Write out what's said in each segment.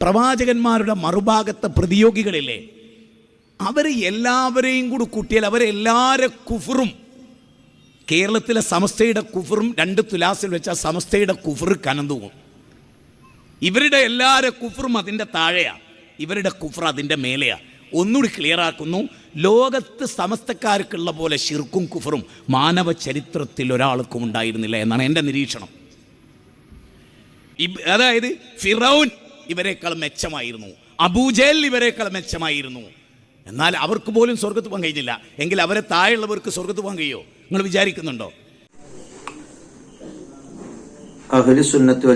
പ്രവാചകന്മാരുടെ മറുഭാഗത്തെ പ്രതിയോഗികളില്ലേ അവർ എല്ലാവരെയും കൂടി കൂട്ടിയാൽ അവരെല്ലാരെ കുഫറും കേരളത്തിലെ സമസ്തയുടെ കുഫറും രണ്ട് തുലാസിൽ വെച്ച സമസ്തയുടെ കുഫർ കനന്തുവും ഇവരുടെ എല്ലാവരുടെ കുഫറും അതിന്റെ താഴെയാണ് ഇവരുടെ കുഫർ അതിന്റെ മേലെയാണ് ഒന്നുകൂടി ക്ലിയർ ആക്കുന്നു ലോകത്ത് സമസ്തക്കാർക്കുള്ള പോലെ ഷിർക്കും കുഫറും മാനവ ചരിത്രത്തിൽ ഒരാൾക്കും ഉണ്ടായിരുന്നില്ല എന്നാണ് എന്റെ നിരീക്ഷണം. അതായത് ഫിറൌൻ ഇവരെക്കാൾ മെച്ചമായിരുന്നു. അബൂജേൽ ഇവരെക്കാൾ മെച്ചമായിരുന്നു. എന്നാൽ അവർക്ക് പോലും സ്വർഗത്ത് പോകാൻ കഴിഞ്ഞില്ല. എങ്കിൽ അവരെ താഴെയുള്ളവർക്ക് സ്വർഗത്ത് പോകാൻ കഴിയോ നിങ്ങൾ വിചാരിക്കുന്നുണ്ടോ?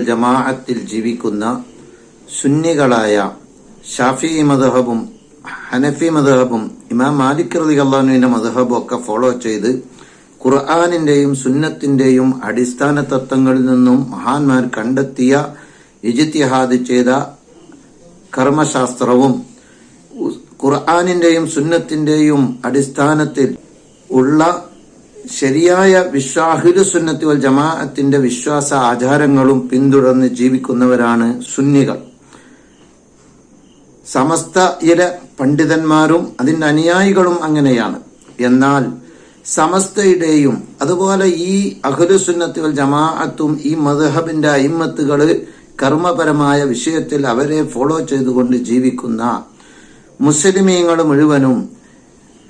ജമാഅത്തിൽ ജീവിക്കുന്ന സുന്നികളായ ഷാഫി മദഹബും ഹനഫി മദഹബും ഇമാം മാലിക് റലി അള്ളാഹുവിന്റെ മദഹബും ഒക്കെ ഫോളോ ചെയ്ത് ഖുർആാനിന്റെയും സുന്നത്തിന്റെയും അടിസ്ഥാന തത്വങ്ങളിൽ നിന്നും മഹാന്മാർ കണ്ടെത്തിയ ഇജിത്തിഹാദ് ചെയ്ത കർമ്മശാസ്ത്രവും ഖുർആാനിന്റെയും സുന്നത്തിന്റെയും അടിസ്ഥാനത്തിൽ ഉള്ള ശരിയായ വിശ്വാഹിലു സുന്നത്തി ജമാഅത്തിന്റെ വിശ്വാസ ആചാരങ്ങളും പിന്തുടർന്ന് ജീവിക്കുന്നവരാണ് സുന്നികൾ. സമസ്തയിലെ പണ്ഡിതന്മാരും അതിന്റെ അനുയായികളും അങ്ങനെയാണ്. എന്നാൽ സമസ്തയുടെയും അതുപോലെ ഈ അഖുലുസുന്നത്തുകൾ ജമാഅത്തും ഈ മദ്ഹബിന്റെ അയിമത്തുകൾ കർമ്മപരമായ വിഷയത്തിൽ അവരെ ഫോളോ ചെയ്തുകൊണ്ട് ജീവിക്കുന്ന മുസ്ലിമീങ്ങൾ മുഴുവനും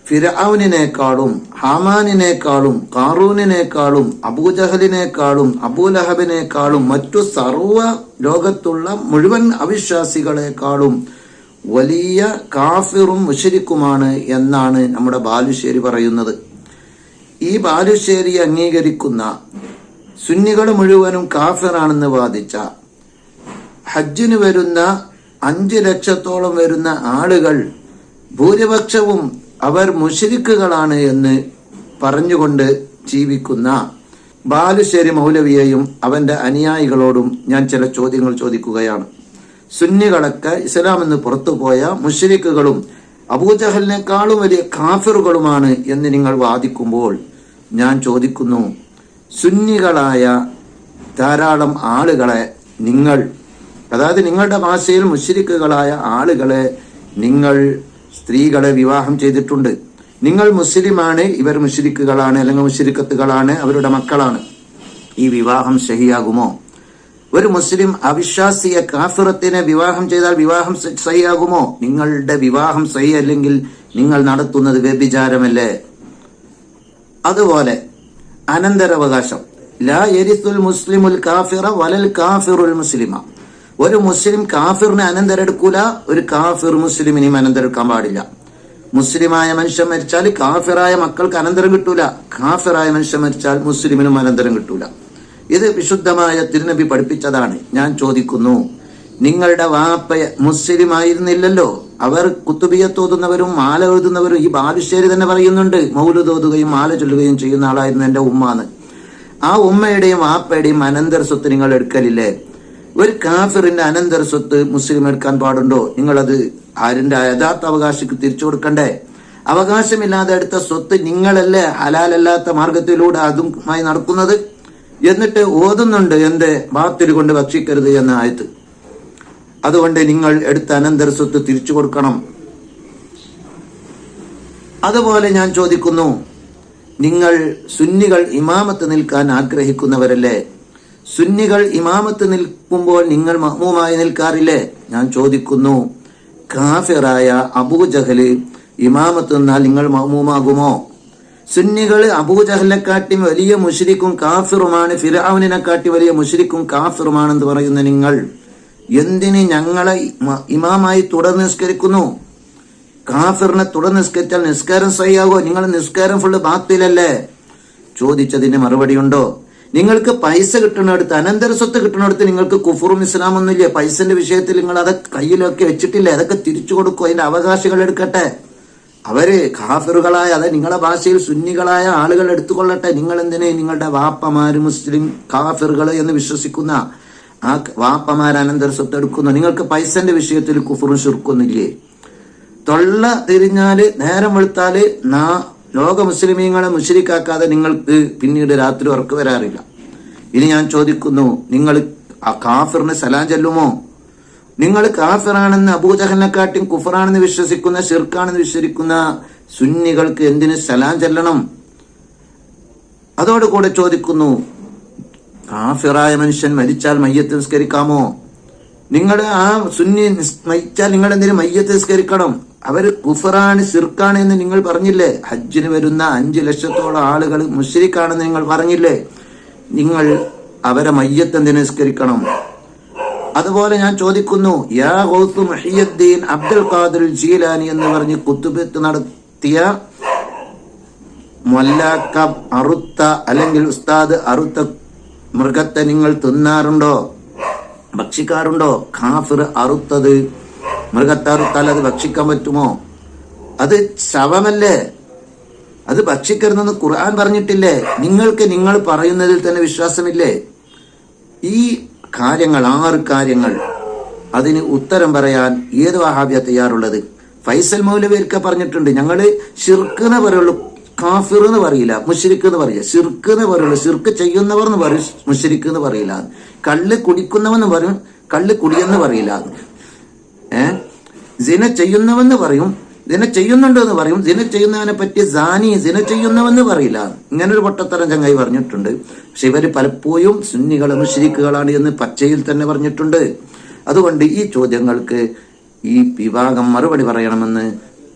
ഫിറാവുനേക്കാളും ഹാമാനിനേക്കാളും കാറൂനിനേക്കാളും അബൂജഹലിനേക്കാളും അബൂലഹബിനേക്കാളും മറ്റു സർവ ലോകത്തുള്ള മുഴുവൻ അവിശ്വാസികളെക്കാളും വലിയ കാഫിറും മുഷരിക്കുമാണ് എന്നാണ് നമ്മുടെ ബാലുശ്ശേരി പറയുന്നത്. ഈ ബാലുശ്ശേരി അംഗീകരിക്കുന്ന സുന്നികൾ മുഴുവനും കാഫിറാണെന്ന് വാദിച്ച ഹജ്ജിന് വരുന്ന അഞ്ച് ലക്ഷത്തോളം വരുന്ന ആളുകൾ ഭൂരിപക്ഷവും അവർ മുഷരിക്കുകളാണ് എന്ന് പറഞ്ഞുകൊണ്ട് ജീവിക്കുന്ന ബാലുശ്ശേരി മൗലവിയെയും അവന്റെ അനുയായികളോടും ഞാൻ ചില ചോദ്യങ്ങൾ ചോദിക്കുകയാണ്. സുന്നികളൊക്കെ ഇസ്ലാമെന്ന് പുറത്തുപോയ മുഷരിക്കുകളും അബൂജഹലിനേക്കാളും വലിയ കാഫിറുകളുമാണ് എന്ന് നിങ്ങൾ വാദിക്കുമ്പോൾ ഞാൻ ചോദിക്കുന്നു സുന്നികളായ ധാരാളം ആളുകളെ നിങ്ങൾ അതായത് നിങ്ങളുടെ ഭാഷയിൽ മുഷരിക്കുകളായ ആളുകളെ നിങ്ങൾ സ്ത്രീകളെ വിവാഹം ചെയ്തിട്ടുണ്ട്. നിങ്ങൾ മുസ്ലിമാണ് ഇവർ മുഷരിക്കുകളാണ് അല്ലെങ്കിൽ മുഷരിക്കത്തുകളാണ് അവരുടെ മക്കളാണ്. ഈ വിവാഹം ശരിയാകുമോ? ഒരു മുസ്ലിം അവിശ്വാസിയെ കാഫിറത്തിനെ വിവാഹം ചെയ്താൽ വിവാഹം സഹിയാകുമോ? നിങ്ങളുടെ വിവാഹം സഹി അല്ലെങ്കിൽ നിങ്ങൾ നടത്തുന്നത് വ്യഭിചാരമല്ലേ? അതുപോലെ അനന്തരാവകാശം. ലാ യരിസുൽ മുസ്ലിമുൽ കാഫിറ വലൽ കാഫിറുൽ മുസ്ലിമ. ഒരു മുസ്ലിം കാഫിറിനെ അനന്തരെടുക്കൂല ഒരു കാഫിർ മുസ്ലിമിനെയും അനന്തരെടുക്കാൻ പാടില്ല. മുസ്ലിമായ മനുഷ്യൻ മരിച്ചാൽ കാഫിറായ മക്കൾക്ക് അനന്തരം കിട്ടൂല. കാഫിറായ മനുഷ്യൻ മരിച്ചാൽ മുസ്ലിമിനും അനന്തരം കിട്ടൂല. ഇത് വിശുദ്ധമായ തിരുനബി പഠിപ്പിച്ചതാണ്. ഞാൻ ചോദിക്കുന്നു നിങ്ങളുടെ വാപ്പ മുസ്ലിം ആയിരുന്നില്ലല്ലോ അവർ കുത്തുബിയത്ത് ഓതുന്നവരും മാല എഴുതുന്നവരും ഈ ബാലുശ്ശേരി തന്നെ പറയുന്നുണ്ട് മൗലൂദ് ഓതുകയും മാല ചൊല്ലുകയും ചെയ്യുന്ന ആളായിരുന്നു എന്റെ ഉമ്മാന്ന്. ആ ഉമ്മയുടെയും വാപ്പയുടെയും അനന്തർ സ്വത്ത് നിങ്ങൾ എടുക്കലില്ലേ? ഒരു കാഫിറിന്റെ അനന്തർ സ്വത്ത് മുസ്ലിം എടുക്കാൻ പാടുണ്ടോ? നിങ്ങളത് ആരിന്റെ യഥാർത്ഥ അവകാശിക്ക് തിരിച്ചു കൊടുക്കണ്ടേ? അവകാശമില്ലാതെ എടുത്ത സ്വത്ത് നിങ്ങളല്ലേ ഹലാലല്ലാത്ത മാർഗത്തിലൂടെ അതുമായി നടക്കുന്നത്? എന്നിട്ട് ഓതുന്നുണ്ട് എന്റെ ബാത്തിൽ കൊണ്ട് ഭക്ഷിക്കരുത് എന്ന ആയത്ത്. അതുകൊണ്ട് നിങ്ങൾ എടുത്ത അനന്തര സ്വത്ത് തിരിച്ചു കൊടുക്കണം. അതുപോലെ ഞാൻ ചോദിക്കുന്നു നിങ്ങൾ സുന്നികൾ ഇമാമത്ത് നിൽക്കാൻ ആഗ്രഹിക്കുന്നവരല്ലേ? സുന്നികൾ ഇമാമത്ത് നിൽക്കുമ്പോൾ നിങ്ങൾ മഹ്മൂമായി നിൽക്കാറില്ലേ? ഞാൻ ചോദിക്കുന്നു കാഫിറായ അബൂജഹൽ ഇമാമത്ത് നിന്നാൽ നിങ്ങൾ മഹ്മൂമാകുമോ? സുന്നികൾ അബൂജഹലിനെക്കാട്ടി വലിയ മുഷരിക്കും കാഫിറുമാണ് ഫിറാവിനെക്കാട്ടി വലിയ മുഷരിക്കും കാഫിറുമാണെന്ന് പറയുന്ന നിങ്ങൾ. എന്തിന് ഞങ്ങളെ ഇമാമായി തുടർന്ന് നിസ്കരിക്കുന്നു? കാഫിറിനെ തുടർന്ന് നിസ്കരിച്ചാൽ നിസ്കാരം സഹിയാകോ നിങ്ങൾ നിസ്കാരം ഫുള്ള് ബാത്തിലല്ലേ? ചോദിച്ചതിന് മറുപടി ഉണ്ടോ നിങ്ങൾക്ക് പൈസ കിട്ടുന്നിടത്ത് അനന്തര സ്വത്ത് കിട്ടുന്നിടത്ത് നിങ്ങൾക്ക് കുഫറും ഇസ്ലാമൊന്നുമില്ലേ? പൈസന്റെ വിഷയത്തിൽ നിങ്ങൾ അതൊക്കെ കയ്യിലൊക്കെ വെച്ചിട്ടില്ല? അതൊക്കെ തിരിച്ചു കൊടുക്കും അതിന്റെ അവകാശികൾ എടുക്കട്ടെ. അവർ കാഫിറുകളായ അതായത് നിങ്ങളുടെ ഭാഷയിൽ സുന്നികളായ ആളുകൾ എടുത്തുകൊള്ളട്ടെ. നിങ്ങൾ എന്തിനെ നിങ്ങളുടെ വാപ്പമാര് മുസ്ലിം കാഫിറുകൾ എന്ന് വിശ്വസിക്കുന്ന ആ വാപ്പമാർ അനന്തര സ്വത്ത് എടുക്കുന്നു. നിങ്ങൾക്ക് പൈസന്റെ വിഷയത്തിൽ കുഫറും ചുരുക്കൊന്നില്ലേ തൊള്ള തിരിഞ്ഞാൽ നേരം വെളുത്താൽ നാ ലോക മുസ്ലിമീങ്ങളെ മുഷരിക്കാക്കാതെ നിങ്ങൾക്ക് പിന്നീട് രാത്രി ഉറക്കു വരാറില്ല. ഇനി ഞാൻ ചോദിക്കുന്നു നിങ്ങൾ ആ കാഫിറിന് സലാം ചെല്ലുമോ? നിങ്ങൾ കാഫിറാണെന്ന് അബൂജഹലിനെക്കാട്ടും കുഫറാണെന്ന് വിശ്വസിക്കുന്ന ഷിർക്കാണെന്ന് വിശ്വസിക്കുന്ന സുന്നികൾക്ക് എന്തിന് സലാം ചെല്ലണം? അതോടുകൂടെ ചോദിക്കുന്നു കാഫിറായ മനുഷ്യൻ മരിച്ചാൽ മയ്യത്ത് നിസ്കരിക്കാമോ? നിങ്ങൾ ആ സുന്നി മരിച്ചാൽ നിങ്ങൾ എന്തിനു മയ്യത്ത് നിസ്കരിക്കണം? അവർ കുഫറാണ് സിർക്കാണ് എന്ന് നിങ്ങൾ പറഞ്ഞില്ലേ? ഹജ്ജിന് വരുന്ന അഞ്ചു ലക്ഷത്തോളം ആളുകൾ മുഷരിക്കാണെന്ന് നിങ്ങൾ പറഞ്ഞില്ലേ? നിങ്ങൾ അവരെ മയ്യത്ത് എന്തിനു നിസ്കരിക്കണം? അതുപോലെ ഞാൻ ചോദിക്കുന്നു യാ Ghaus Muhiyuddin Abdul Qadir Jilani എന്ന് പറഞ്ഞ് കുത്തുബത്ത് നടത്തിയ മൊല്ലാക്ക അറുത്ത അല്ലെങ്കിൽ ഉസ്താദ് അറുത്ത മൃഗത്തെ നിങ്ങൾ തിന്നാറുണ്ടോ? ഭക്ഷിക്കാറുണ്ടോ? ഖാഫിർ അറുത്തത് മൃഗത്തെ അറുത്താൽ അത് ഭക്ഷിക്കാൻ പറ്റുമോ? അത് ശവമല്ലേ? അത് ഭക്ഷിക്കരുതെന്ന് ഖുർആൻ പറഞ്ഞിട്ടില്ലേ? നിങ്ങൾക്ക് നിങ്ങൾ പറയുന്നതിൽ തന്നെ വിശ്വാസമില്ലേ? ഈ കാര്യങ്ങൾ ആറ് കാര്യങ്ങൾ. അതിന് ഉത്തരം പറയാൻ ഏത് വഹാബിയ തയ്യാറുള്ളത്? ഫൈസൽ മൗലവിയൊക്കെ പറഞ്ഞിട്ടുണ്ട് ഞങ്ങൾ ഷിർക്ക് എന്ന് പറയുള്ളൂ കാഫിർ എന്ന് പറയില്ല മുഷിരിക്ക് എന്ന് പറയില്ല. ഷിർക്ക് എന്ന് പറയുള്ളൂ ഷിർക്ക് ചെയ്യുന്നവർ എന്ന് പറയും മുഷിരിക്ക് എന്ന് പറയില്ല. കള്ള് കുടിക്കുന്നവെന്ന് പറയും കള്ള് കുടിയെന്ന് പറയില്ല. ഏ? ജിന ചെയ്യുന്നവെന്ന് പറയും ദിന ചെയ്യുന്നുണ്ട് എന്ന് പറയും. ദിന ചെയ്യുന്നവനെ പറ്റി സാനി ദിന ചെയ്യുന്നവെന്ന് പറയില്ല. ഇങ്ങനൊരു പൊട്ടത്തരം ചങ്ങായി പറഞ്ഞിട്ടുണ്ട്. പക്ഷെ ഇവർ പലപ്പോഴും സുന്നികൾ മുഷ്രിക്കുകളാണ് എന്ന് പച്ചയിൽ തന്നെ പറഞ്ഞിട്ടുണ്ട്. അതുകൊണ്ട് ഈ ചോദ്യങ്ങൾക്ക് ഈ വിഭാഗം മറുപടി പറയണമെന്ന്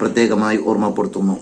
പ്രത്യേകമായി ഓർമ്മപ്പെടുത്തുന്നു.